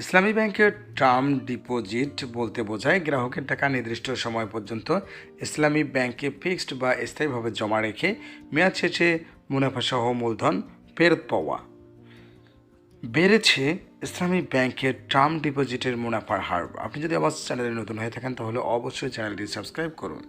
ইসলামী ব্যাংকের term deposit বলতে বোঝায় গ্রাহকের টাকা নির্দিষ্ট সময় পর্যন্ত ইসলামী ব্যাংকে ফিক্সড বা স্থায়ীভাবে জমা রেখে মেয়াদ শেষে মুনাফাসহ মূলধন ফেরত পাওয়া। বেড়েছে ইসলামী ব্যাংকের টার্ম ডিপোজিটের মুনাফার হার। আপনি যদি আমার চ্যানেলে নতুন হয়ে থাকেন তাহলে অবশ্যই চ্যানেলটি সাবস্ক্রাইব করুন।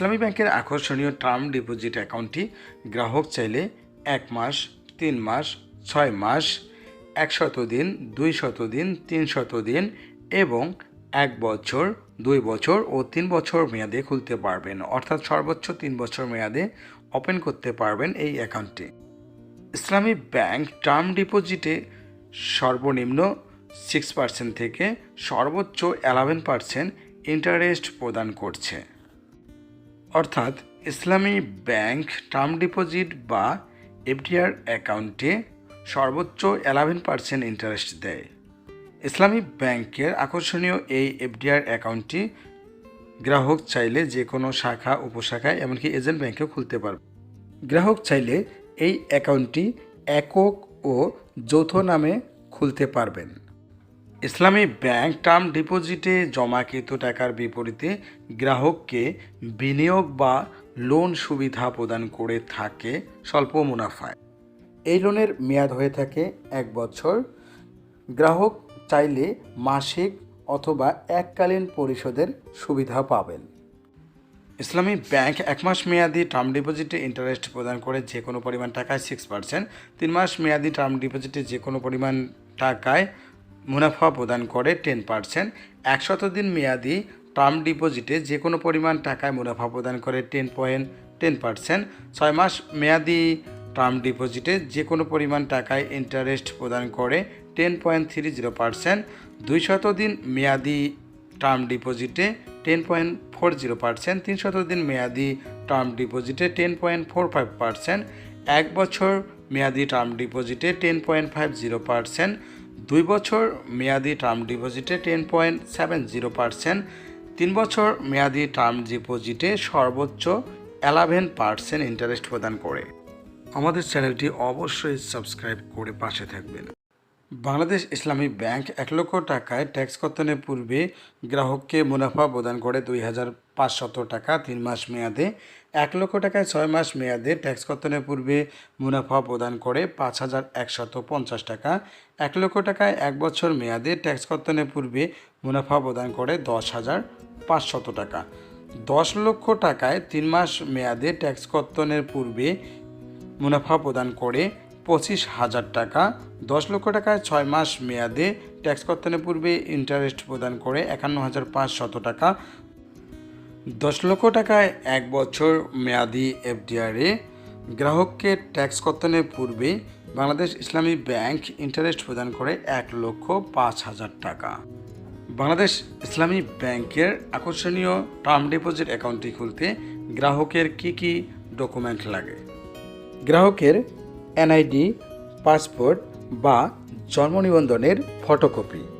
ইসলামী ব্যাংকের আকর্ষণীয় টার্ম ডিপোজিট অ্যাকাউন্টটি গ্রাহক চাইলে এক মাস, তিন মাস, ছয় মাস একশত দিন, দুই শত দিন, তিন শত দিন এবং এক বছর, দুই বছর ও তিন বছর মেয়াদে খুলতে পারবেন। অর্থাৎ সর্বোচ্চ তিন বছর মেয়াদে ওপেন করতে পারবেন এই অ্যাকাউন্টটি। ইসলামী ব্যাংক টার্ম ডিপোজিটে সর্বনিম্ন সিক্স পার্সেন্ট থেকে সর্বোচ্চ এলেভেন পার্সেন্ট ইন্টারেস্ট প্রদান করছে। অর্থাৎ ইসলামী ব্যাংক টার্ম ডিপোজিট বা এফডিআর অ্যাকাউন্টে সর্বোচ্চ এলেভেন পার্সেন্ট ইন্টারেস্ট দেয়। ইসলামী ব্যাংকের আকর্ষণীয় এই এফডিআর অ্যাকাউন্টটি গ্রাহক চাইলে যে কোনো শাখা উপশাখায় এমনকি এজেন্ট ব্যাংকেও খুলতে পারবে। গ্রাহক চাইলে এই অ্যাকাউন্টটি একক ও যৌথ নামে খুলতে পারবেন। ইসলামী ব্যাংক টার্ম ডিপোজিটে জমাকৃত টাকার বিপরীতে গ্রাহককে বিনিয়োগ বা লোন সুবিধা প্রদান করে থাকে স্বল্প মুনাফায়। এই লোনের মেয়াদ হয়ে থাকে এক বছর। গ্রাহক চাইলে মাসিক অথবা এককালীন পরিশোধের সুবিধা পাবেন। ইসলামী ব্যাংক এক মাস মেয়াদি টার্ম ডিপোজিটে ইন্টারেস্ট প্রদান করে যে কোনো পরিমাণ টাকায় সিক্স পার্সেন্ট তিন মাস মেয়াদি টার্ম ডিপোজিটে যে কোনো পরিমাণ টাকায় মুনাফা প্রদান করে টেন পার্সেন্ট একশত দিন মেয়াদি টার্ম ডিপোজিটে যে কোনো পরিমাণ টাকায় মুনাফা প্রদান করে টেন পয়েন্ট টেন পার্সেন্ট ছয় মাস মেয়াদি টার্ম ডিপোজিটে যে কোনো পরিমাণ টাকায় ইন্টারেস্ট প্রদান করে ten point three zero percent দুই শত দিন মেয়াদি টার্ম ডিপোজিটে ten point four zero percent তিন শত দিন মেয়াদি টার্ম ডিপোজিটে ten point four five percent এক বছর মেয়াদি টার্ম ডিপোজিটে ten point five zero percent দুই বছর মেয়াদি টার্ম ডিপোজিটে ten point seven zero percent, তিন বছর মেয়াদি টার্ম ডিপোজিটে সর্বোচ্চ এলেভেন পার্সেন্ট ইন্টারেস্ট প্রদান করে। আমাদের চ্যানেলটি অবশ্যই সাবস্ক্রাইব করে পাশে থাকবেন। বাংলাদেশ ইসলামী ব্যাংক এক লক্ষ টাকায় ট্যাক্স কর্তনের পূর্বে গ্রাহককে মুনাফা প্রদান করে দুই হাজার পাঁচশত টাকা তিন মাস মেয়াদে এক লক্ষ টাকায় ছয় মাস মেয়াদে ট্যাক্স কর্তনের পূর্বে মুনাফা প্রদান করে পাঁচ হাজার একশত পঞ্চাশ টাকা। এক লক্ষ টাকায় এক বছর মেয়াদে ট্যাক্স কর্তনের পূর্বে মুনাফা প্রদান করে দশ হাজার পাঁচশত টাকা। দশ লক্ষ টাকায় তিন মাস মেয়াদে ট্যাক্স কর্তনের পূর্বে মুনাফা প্রদান করে পঁচিশ হাজার টাকা। দশ লক্ষ টাকায় ছয় মাস মেয়াদে ট্যাক্স কর্তনের পূর্বে ইন্টারেস্ট প্রদান করে একান্ন হাজার পাঁচশত টাকা। দশ লক্ষ টাকায় এক বছর মেয়াদি এফডিআরে গ্রাহককে ট্যাক্স কর্তনের পূর্বে বাংলাদেশ ইসলামী ব্যাংক ইন্টারেস্ট প্রদান করে এক লক্ষ পাঁচ হাজার টাকা। বাংলাদেশ ইসলামী ব্যাংকের আকর্ষণীয় টার্ম ডিপোজিট অ্যাকাউন্টটি খুলতে গ্রাহকের কি কি ডকুমেন্ট লাগে? গ্রাহকের এনআইডি, পাসপোর্ট বা জন্ম নিবন্ধনের ফটোকপি।